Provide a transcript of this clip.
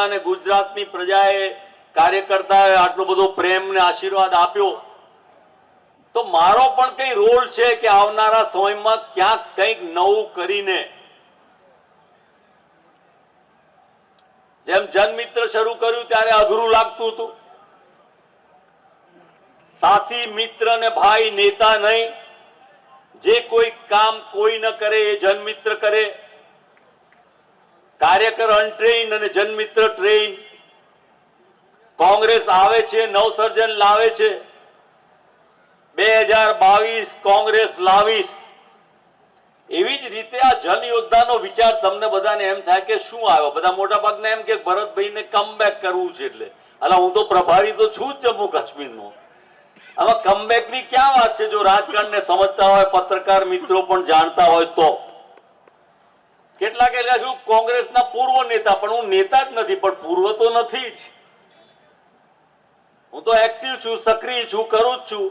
પ્રજા અને ગુજરાતની પ્રજાએ કાર્યકર્તાએ આટલો બધો પ્રેમ ને આશીર્વાદ આપ્યો. તો મારો પણ કઈ રોલ છે કે આવનારા સમયમાં ક્યાંક કંઈક નવું કરીને? જેમ જનમિત્ર શરૂ કર્યું ત્યારે અઘરું લાગતું હતું. સાથી, મિત્ર ને ભાઈ, નેતા નહીં. જે કોઈ કામ કોઈ ન કરે એ જનમિત્ર કરે. કાર્યકર અનટ્રેન અને જનમિત્ર ટ્રેન કોંગ્રેસ આવે છે, નવસર્જન લાવે છે. બે હજાર બાવીસ કોંગ્રેસ લાવીસ એવી જ રીતે આ જન યોદ્ધાનો વિચાર તમને બધાને એમ થાય કે શું આવ્યો બધા મોટા ભાગને એમ કે ભરતભાઈને કમબેક કરવું છે એટલે. અલા, હું તો પ્રભારી તો છું જ જમ્મુ કાશ્મીરનો. આમાં કમબેકની ક્યાં વાત છે? જો રાજકારણને સમજતા હોય, પત્રકાર મિત્રો પણ જાણતા હોય તો. કેટલાક કોંગ્રેસના પૂર્વ નેતા, પણ હું નેતા જ નથી, પણ પૂર્વ તો નથી જ. હું તો એક્ટિવ છું, સક્રિય છું, કરું જ છું.